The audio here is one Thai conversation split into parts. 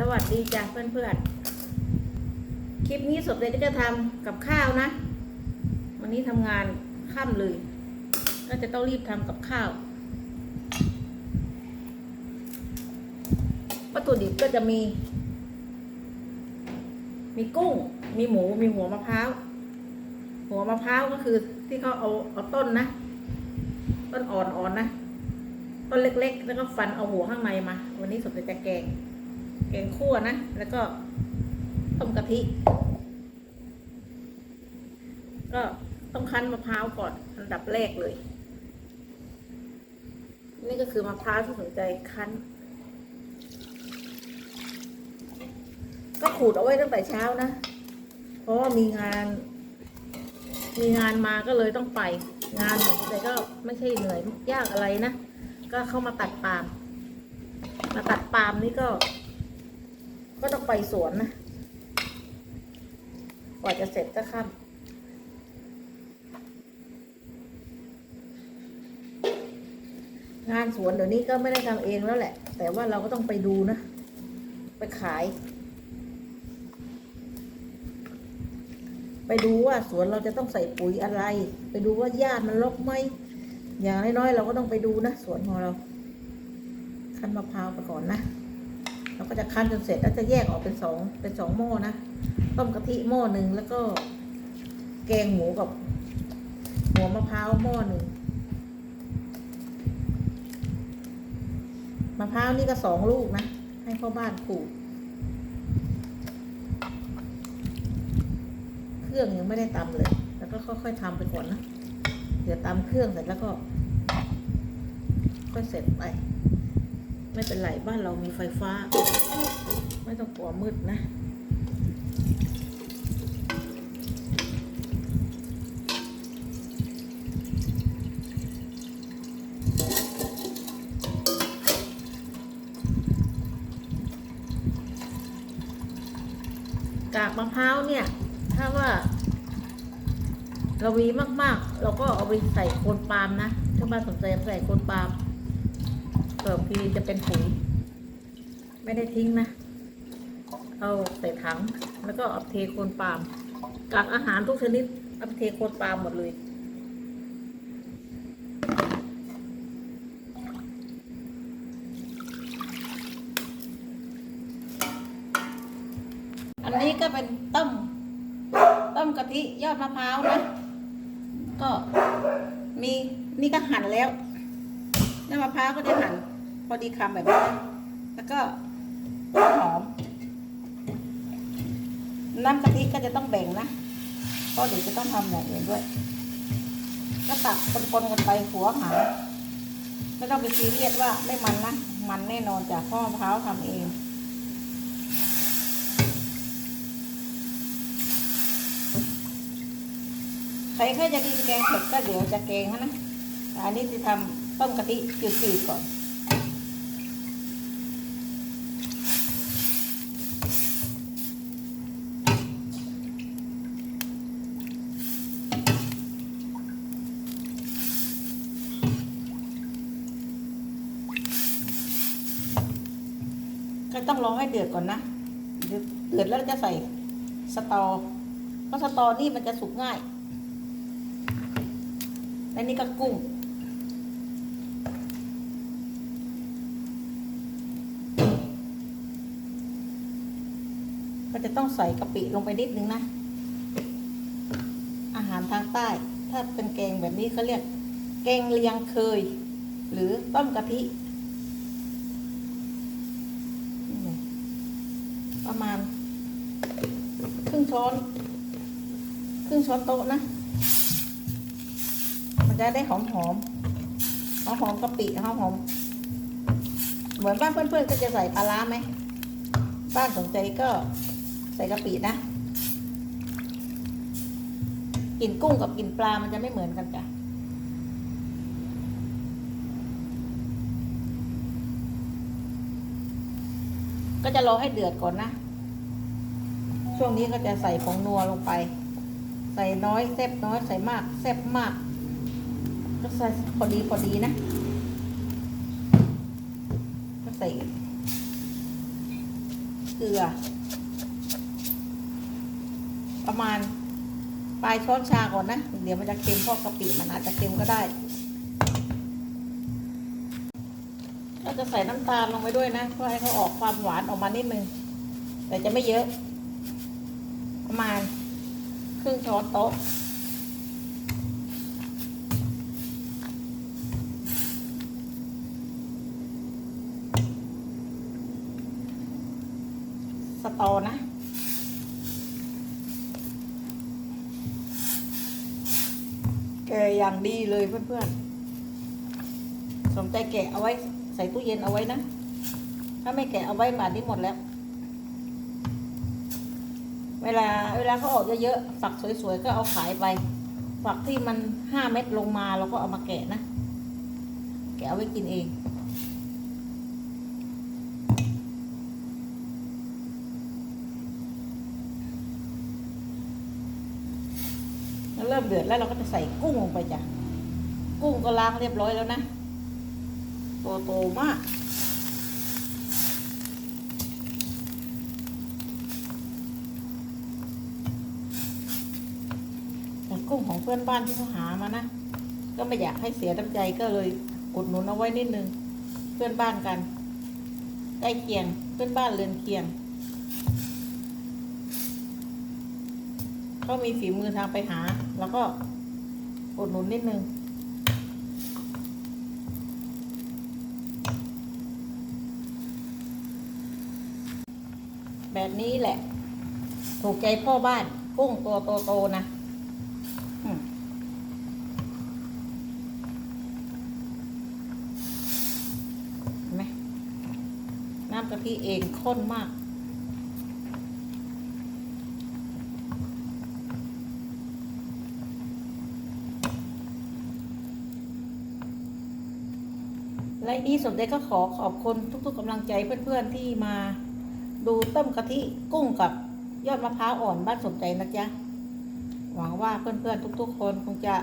สวัสดีจ้ะเพื่อนๆ คลิปนี้สดเลยก็จะทำกับข้าวนะ วันนี้ทำงานค่ำเลย ก็จะต้องรีบทำกับข้าว วัตถุดิบก็จะมี มีกุ้ง มีหมู มีหัวมะพร้าว หัวมะพร้าวก็คือที่เขาเอาเอาต้นนะ ต้นอ่อนๆนนะ ต้นเล็กๆ แล้วก็ฟันเอาหัวข้างในมา วันนี้สดเลยจะแกง แกงคั่วนะ แล้วก็ต้มกะทิ ก็ต้องคั้นมะพร้าวก่อนอันดับแรกเลย นี่ก็คือมะพร้าวที่สนใจคั้น ก็ขูดเอาไว้ตั้งแต่เช้านะ เพราะว่ามีงาน มีงานมาก็เลยต้องไป งานแต่ก็ไม่ใช่เหนื่อยยากอะไรนะ ก็เข้ามาตัดปาล์มมาตัดปาล์มนี่ก็ ก็ต้องไปสวนนะ กว่าจะเสร็จก็ค่ำงานสวนเดี๋ยวนี้ก็ไม่ได้ทำเองแล้วแหละ แต่ว่าเราก็ต้องไปดูนะ ไปขาย ไปดูว่าสวนเราจะต้องใส่ปุ๋ยอะไร ไปดูว่าหญ้ามันรกไหมอย่างน้อยๆเราก็ต้องไปดูนะ สวนของเรา คั้นมะพร้าวไปก่อนนะ เราก็จะคั้นจนเสร็จแล้วจะแยกออกเป็นสองเป็นสองหม้อนะต้มกะทิหม้อหนึ่งแล้วก็ แกงหมูกับหัวมะพร้าวหม้อหนึ่งมะพร้าวนี่ก็สองลูกนะ ให้พ่อบ้านขูดเครื่องยังไม่ได้ตำเลย แล้วก็ค่อยๆทำไปก่อนนะเดี๋ยวตำเครื่องเสร็จแล้วก็ ค่อยเสร็จไป ไม่เป็นไรบ้านเรามีไฟฟ้า ไม่ต้องกลัวมืดนะกากมะพร้าวเนี่ย ถ้าว่าเรามีมากๆ เราก็เอาไปใส่โคนปาล์มนะ ถ้าบ้านสนใจใส่โคนปาล์ม เผื่อพีจะเป็นปุ๋ยไม่ได้ทิ้งนะ เอาใส่ถังแล้วก็เอาเทโคนปาล์มกากอาหารทุกชนิดเอาไปเทโคนปาล์มหมดเลยอันนี้ก็เป็นต้มต้มกะทิยอดมะพร้าวนะ ก็มีนี่ก็หั่นแล้วน้ำมะพร้าวก็จะหั่น พอดีคำแบบนี้นะแล้วก็ต้นหอม น้ำกะทิก็จะต้องแบ่งนะเพราะเดี๋ยวจะต้องทำอย่างอื่นด้วย ก็ตักปนๆกันไปหัวหาไม่ต้องไปซีเรียสว่าไม่มันนะ มันแน่นอนจากพ่อมะพร้าวทำเอง ใครใครจะกินแกงเผ็ดก็เดี๋ยวจะแกงนะ อันนี้จะทำต้มกะทิจืดๆก่อน ก็ ต้องรอให้เดือดก่อนนะ เดือดแล้วจะใส่สตอ เพราะสตอนี่มันจะสุกง่าย และนี่ก็กุ้ง ก็จะต้องใส่กะปิลงไปนิดนึงนะ อาหารทางใต้ ถ้าเป็นแกงแบบนี้เขาเรียก แกงเลียงเคย หรือต้มกะทินี่ไง ประมาณ ครึ่งช้อน ครึ่งช้อนโต๊ะนะ มันจะได้หอมหอมหอมหอมกะปิหอมหอมเหมือนบ้านเพื่อนๆก็จะใส่ปลาร้าไหม บ้านสนใจก็ใส่กะปินะกลิ่นกุ้งกับกลิ่นปลามันจะไม่เหมือนกันจ้ะ ก็จะรอให้เดือดก่อนนะ ช่วงนี้ก็จะใส่ผงนัวลงไป ใส่น้อยแซ่บน้อยใส่มากแซ่บมาก ก็ใส่พอดีพอดีนะ ก็ใส่เกลือ ประมาณปลายช้อนชาก่อนนะ เดี๋ยวมันจะเค็มเพราะกะปิมันอาจจะเค็มก็ได้ ก็จะใส่น้ำตาลลงไปด้วยนะ เพื่อให้เขาออกความหวานออกมานิดนึง แต่จะไม่เยอะ ประมาณครึ่งช้อนโต๊ะสตอนะแกะอย่างดีเลยเพื่อนๆ สนใจแกะเอาไว้ ใส่ตู้เย็นเอาไว้นะ ถ้าไม่แกะเอาไว้ป่านนี้หมดแล้ว เวลาเวลาเขาออกเยอะๆฝักสวยๆก็เอาขายไป ฝักที่มันห้าเม็ดลงมาเราก็เอามาแกะนะ แกะเอาไว้กินเองแล้วเริ่มเดือดแล้วเราก็จะใส่กุ้งลงไปจ้ะ กุ้งก็ล้างเรียบร้อยแล้วนะ ตัวโตมากแต่กุ้งของเพื่อนบ้านที่เขาหามานะ ก็ไม่อยากให้เสียน้ำใจก็เลยอุดหนุนเอาไว้นิดนึง เพื่อนบ้านกัน ใกล้เคียง เพื่อนบ้านเรือนเคียง ก็มีฝีมือทางไปหา แล้วก็อุดหนุนนิดนึง แบบนี้แหละ ถูกใจพ่อบ้าน กุ้งตัวโตๆนะเห็นไหมน้ำกะทิเองข้นมากและนี้สมเด็จก็ขอขอบคุณทุก ๆกำลังใจเพื่อนๆที่มา ดูต้มกะทิกุ้งกับยอดมะพร้าวอ่อนบ้านสมใจนะจ๊ะ หวังว่าเพื่อนๆทุกๆคนคงจะ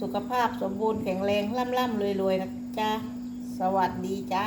สุขภาพสมบูรณ์แข็งแรงล่ำๆรวยๆนะจ๊ะ สวัสดีจ้า